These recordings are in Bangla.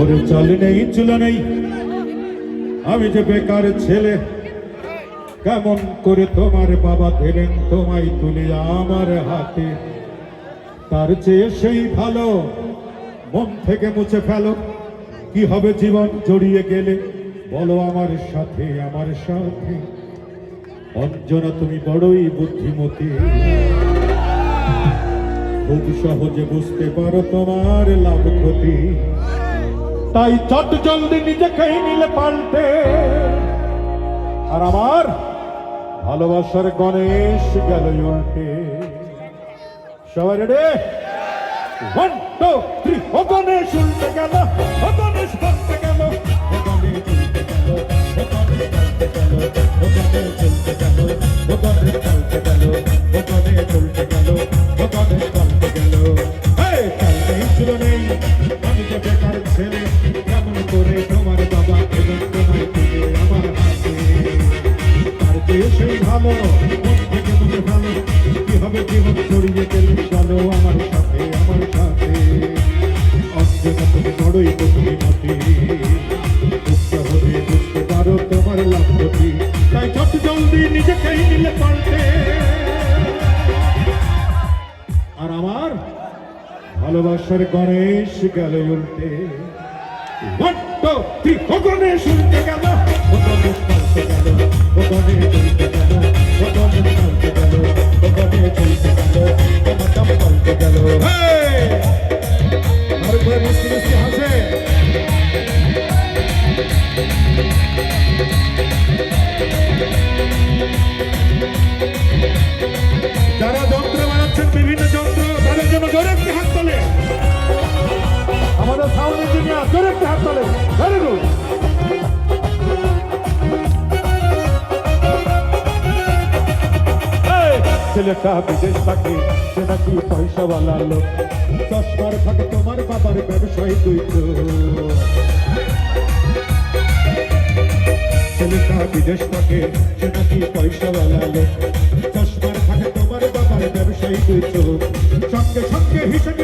ওরে চল নেই, চুল নেই। আমি যে বেকার ছেলে, কেমন করে তোমার বাবা দেবেন তোমায় তুলে আমার হাতে? তার চেয়ে সেই ভালো, মন থেকে মুছে ফেলো। কি হবে জীবন জড়িয়ে গেলে? বলো আমার সাথে আমার সাথে। অঞ্জনা, তুমি বড়ই বুদ্ধিমতী। খুব সহজে বুঝতে পারো তোমার লাভ ক্ষতি। তাই চট জলদি নিজেকেই নিলে পাল্টে। আর আমার ভালোবাসার গণেশ গেল উল্টে। সবাই রেডে ওয়ান টু থ্রি ও গণেশ উল্টে গেল। ও গণেশ সেই ভালো। থেকে মনে ভালো কি হবে জীবন ছড়িয়ে গেলে চলো আমার সাথে আমার সাথে। অঞ্জনা তুমি বড়ই বুদ্ধিমতী বুঝতে হবে বুঝতে পারো তাই চট জলদি নিজেকেই নিলে পাল্টে। আর আমার ভালোবাসার গণেশ গেল উল্টে। গণেশ উল্টে গেল। ও গণেশ পাল্টে গেল ও গণেশ উল্টে গেল ও গণেশ পাল্টে ছেলেটা বিদেশ থাকে, সে নাকি পয়সাওয়ালা লোক। চশমার থাকে তোমার বাবার ব্যবসায়ী তুই ছেলেটা বিদেশ থাকে, সে নাকি পয়সাওয়ালা লোক। চশমার থাকে তোমার বাবার ব্যবসায়ী তুই সঙ্গে সঙ্গে হিসেবে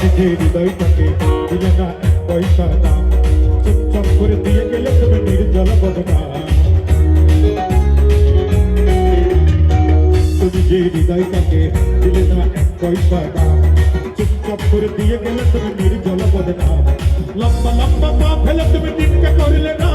যে হৃদয়টাকে দিলে না এক পয়সা দাম চুপচাপ করে দিয়ে গেলে তুমি নির্জল বদনাম তুমি যে হৃদয়টাকে দিলে না এক পয়সা দাম চুপচাপ করে দিয়ে গেলে তুমি নির্জল বদনাম লম্বা লম্বা পা ফেলে তুমি দিনকে করলে না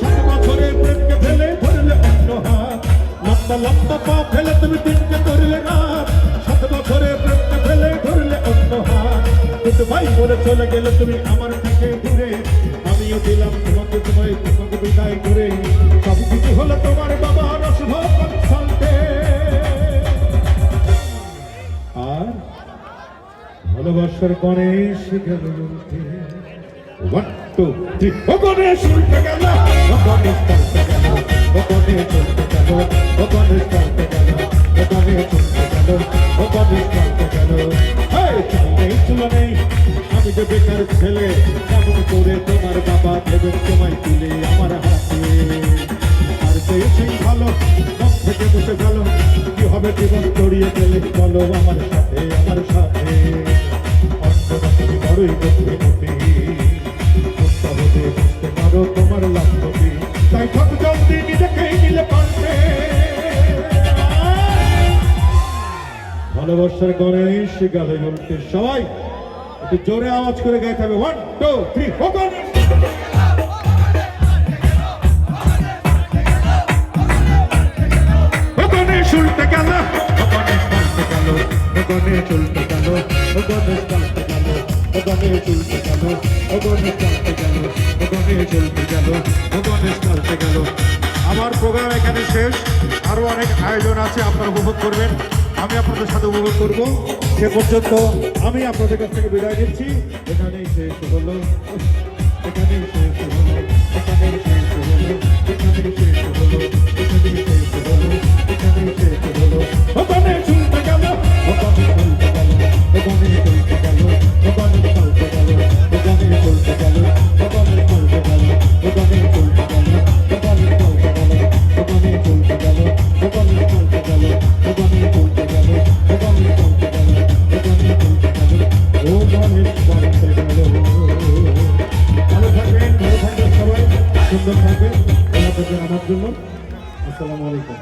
সাত বছরের প্রেমকে ফেলে ধরলে অন্য হাত লম্বা লম্বা পা ফেলে তুমি দিনকে করলে না সাত বছরের ভাই বলে চলে গেলে তুমি আমার থেকে দূরে আমিও দিলাম তোমাকে তোমায়, তোমাকে বিদায় করে। সব কিছু হলো তোমার বাবার অশুভ কনসাল্টে। আর ভালোবাসার গণেশ গেল ওয়ান টু থ্রি ও গণেশ উল্টে গেল, ও গণেশ পাল্টে গেল, ও উল্টে গেল, ও পাল্টে গেল, ও পাল্টে গেল। এই নেই আমি যে বেকার ছেলে, কেমন করে তোমার বাবা দেবেন তোমায় তুলে আমার হাতে? আর সেই সেই ভালো মন থেকে বসে গেল, কি হবে জীবন জড়িয়ে গেলে? বলো আমার সাথে আমার সাথে। বড়ই ভালোবাসার গণেশ গালে বলতে সবাই একটু জোরে আওয়াজ করে গাইতে হবে। ওয়ান টু থ্রি গণেশ চলতে গেল। গণে চলতে গেল। গণে চলতে গেল। গণে চলতে গেল। গণে চলতে গেল। গণে চলতে গেল। গণে চলতে গেল। আমার প্রোগ্রাম এখানে শেষ। আরও অনেক আয়োজন আছে, আপনারা উপভোগ করবেন। আমি আপনাদের সাথে উপভোগ করব। সে পর্যন্ত আমি আপনাদের কাছ থেকে বিদায় নিচ্ছি। এখানেই শেষ হলো। এখানেই শেষ হলো। এখানেই শেষ সুন্দর থাকবেন। আমার জন্য। আসসালামু আলাইকুম।